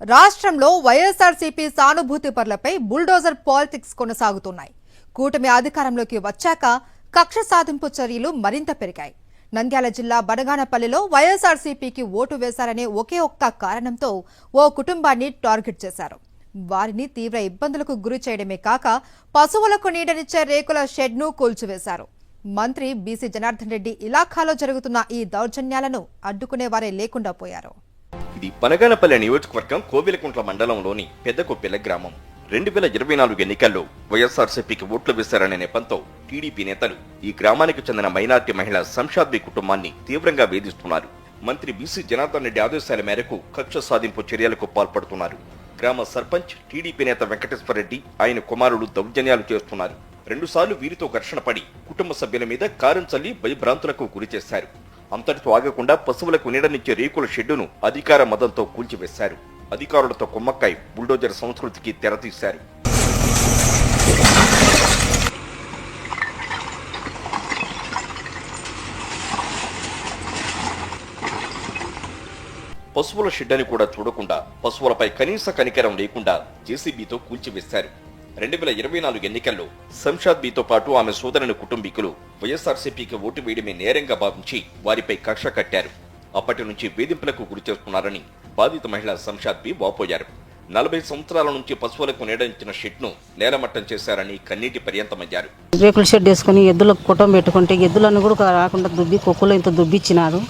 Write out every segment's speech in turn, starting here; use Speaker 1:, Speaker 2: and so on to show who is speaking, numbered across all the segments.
Speaker 1: రాష్ట్రంలో వైఎస్ఆర్సీపీ సానుభూతి పరులపై bulldozer politics కొనసాగుతున్నాయి. కూటమి అధికారంలోకి వచ్చాక కక్ష సాధింపు చర్యలు మరింత పెరిగాయి. నంద్యాల జిల్లా బనగానపల్లిలో వైఎస్ఆర్సీపీకి ఓటు వేశారనే ఒకే ఒక్క కారణంతో ఓ కుటుంబాన్ని టార్గెట్ చేశారు. వారిని తీవ్ర ఇబ్బందులకు గురి చేయడమే కాక పశువులకు నీడనిచ్చే రేకుల షెడ్ను కూల్చివేశారు. మంత్రి బీసీ జనార్దన్ రెడ్డి ఇలాఖాలో జరుగుతున్న ఈ దౌర్జన్యాలను అడ్డుకునేవారే లేకుండా పోయారు.
Speaker 2: ఇది పనగానపల్లి నియోజకవర్గం కోవిలకుంట్ల మండలంలోని పెద్దకొప్పెల గ్రామం. రెండు వేల ఇరవై నాలుగు ఎన్నికల్లో వైఎస్ఆర్సీపీకి ఓట్లు వేశారనే నెపంతో టీడీపీ నేతలు ఈ గ్రామానికి చెందిన మైనార్టీ మహిళ సంషాద్వి కుటుంబాన్ని తీవ్రంగా వేధిస్తున్నారు. మంత్రి బీసీ జనార్దన్ రెడ్డి ఆదేశాల మేరకు కక్ష సాధింపు చర్యలకు పాల్పడుతున్నారు. గ్రామ సర్పంచ్ టీడీపీ నేత వెంకటేశ్వర రెడ్డి ఆయన కుమారుడు దౌర్జన్యాలు చేస్తున్నారు. రెండుసార్లు వీరితో ఘర్షణ పడి కుటుంబ సభ్యుల మీద కారం చల్లి భయభ్రాంతులకు గురి చేశారు. అంతటితో ఆగకుండా పశువులకు నీడనిచ్చే రేకుల షెడ్డును అధికార మదంతో కూల్చివేశారు. అధికారులతో కుమ్మక్కై బుల్డోజర్ సంస్కృతికి తెరతీశారు. పశువుల షెడ్డని కూడా చూడకుండా పశువులపై కనీస కనికరం లేకుండా జేసీబీతో కూల్చివేశారు. రెండు వేల ఇరవై నాలుగు ఎన్నికల్లో శంషాద్ బీతో పాటు ఆమె సోదరుని కుటుంబీకులు వైఎస్ఆర్సీపీకి ఓటు వేయడమే నేరంగా భావించి వారిపై కక్ష కట్టారు. అప్పటి నుంచి వేధింపులకు గురి చేస్తున్నారని బాధిత మహిళ శంషాద్ బి వాపోయారు. నలభై సంవత్సరాల నుంచి పశువులకు నీడనిచ్చిన షెడ్ను నేలమట్టం చేశారని కన్నీటి పర్యంతమయ్యారు.
Speaker 3: రేకుల షెడ్ వేసుకొని ఎద్దులకు కుటుంబం పెట్టుకుంటే ఎద్దులను కూడా రాకుండా దుబ్బి కుక్కలు ఇంత దుబ్బిచ్చినారు.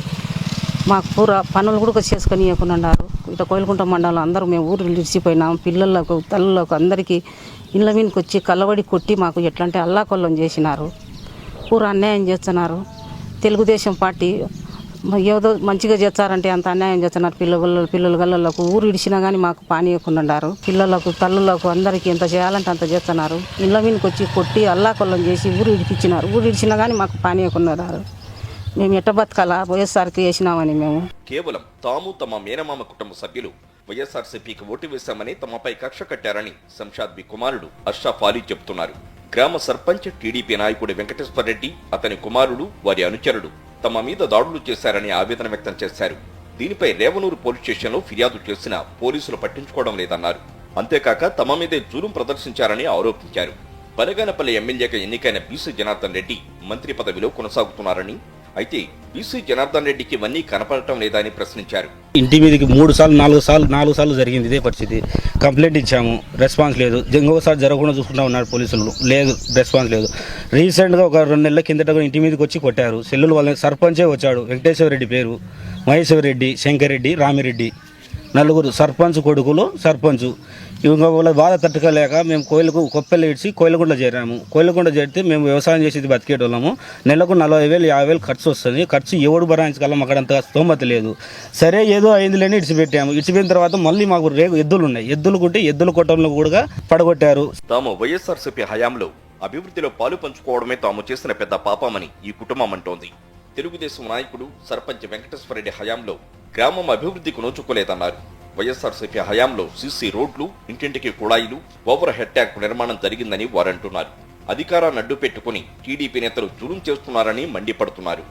Speaker 3: మాకు పూర పనులు కూడా చేసుకొని ఉన్నారు ఇట్లా కోయలకుంట మండలం అందరూ మేము ఊరు విడిచిపోయినాం పిల్లలకు తల్లులకు అందరికీ ఇళ్ళ మీదకి వచ్చి కలవడి కొట్టి మాకు ఎట్లంటే అల్లాకొల్లం చేసినారు. పూర అన్యాయం చేస్తున్నారు. తెలుగుదేశం పార్టీ ఏదో మంచిగా చేస్తారంటే అంత అన్యాయం చేస్తున్నారు. పిల్లల పిల్లలు గల్లలకు ఊరు ఇడిచినా కానీ మాకు పానీయకుండా పిల్లలకు తల్లులకు అందరికీ ఎంత చేయాలంటే అంత చేస్తున్నారు. ఇళ్ళ మీదకి వచ్చి కొట్టి అల్లాకొల్లం చేసి ఊరు ఇడిపించినారు. ఊరు ఇడిచినా కానీ మాకు పానీయకున్నారు. మేము ఎట్ట బతకాలా? వైఎస్ఆర్కి వేసినామని మేము.
Speaker 2: కేవలం తాము తమ మేనమామ కుటుంబ సభ్యులు. వైఎస్ఆర్సీపీకి ఓటు వేశామని తమపై కక్ష కట్టారని శంషాద్బి కుమారుడు అష్రఫ్ అలీ చెబుతున్నారు. గ్రామ సర్పంచ్ టీడీపీ నాయకుడు వెంకటేశ్వర రెడ్డి అతని కుమారుడు వారి అనుచరుడు తమ మీద దాడులు చేశారని ఆవేదన వ్యక్తం చేశారు. దీనిపై రేవనూరు పోలీస్ స్టేషన్లో ఫిర్యాదు చేసినా పోలీసులు పట్టించుకోవడం లేదన్నారు. అంతేకాక తమ మీదే జూరం ప్రదర్శించారని ఆరోపించారు. బనగానపల్లి ఎమ్మెల్యేగా ఎన్నికైన బీసీ జనార్దన్ రెడ్డి మంత్రి పదవిలో కొనసాగుతున్నారని అయితే బీసీ జనార్దన్ రెడ్డికి ఇవన్నీ కనపడటం లేదా అని ప్రశ్నించారు.
Speaker 4: ఇంటి మీదకి మూడు సార్లు నాలుగు సార్లు నాలుగు సార్లు జరిగింది ఇదే పరిస్థితి. కంప్లైంట్ ఇచ్చాము రెస్పాన్స్ లేదు. ఇంకొకసారి జరగకుండా చూసుకుంటా ఉన్నారు పోలీసులు. లేదు రెస్పాన్స్ లేదు. రీసెంట్గా ఒక రెండు నెలల కిందట కూడా ఇంటి మీదకి వచ్చి కొట్టారు. సెల్లులు వాళ్ళని సర్పంచే వచ్చాడు. వెంకటేశ్వర రెడ్డి పేరు. మహేశ్వర రెడ్డి శంకర్ రెడ్డి రామిరెడ్డి. నలుగురు సర్పంచ్ కొడుకులు సర్పంచ్. ఇంకా వాళ్ళ బాధ తట్టుకోలేక మేము కోయిలకు కొప్పెలు ఇడ్చి కోయిలగుండ చేరాము. కోయిలగుండ చేరితే మేము వ్యవసాయం చేసేది బతికేటోళ్ళము. నెలకు నలభై వేలు యాభై వేలు ఖర్చు వస్తుంది. ఖర్చు ఎవడు భరాయించగలం అక్కడ అంత స్తోమత లేదు. సరే ఏదో అయింది లేని ఇడిచిపెట్టాము. ఇడిచిపోయిన తర్వాత మళ్ళీ మాకు రేగు ఎద్దులు ఉన్నాయి ఎద్దులు కుంటే ఎద్దుల కొట్టంలో కూడా పడగొట్టారు.
Speaker 2: తాము వైఎస్ఆర్సీపీ హయాంలో అభివృద్ధిలో పాలు పంచుకోవడమే తాము చేసిన పెద్ద పాపమని ఈ కుటుంబం అంటోంది. తెలుగుదేశం నాయకుడు సర్పంచ్ వెంకటేశ్వరరెడ్డి హయాంలో గ్రామం అభివృద్ధికి నోచుకోలేదన్నారు. వైఎస్ఆర్సీపీ హయాంలో సీసీ రోడ్లు ఇంటింటికి కుళాయిలు ఓవర్ హెడ్ ట్యాంక్ నిర్మాణం జరిగిందని వారంటున్నారు. అధికారాన్ని అడ్డు పెట్టుకుని టీడీపీ నేతలు జులుం చేస్తున్నారని మండిపడుతున్నారు.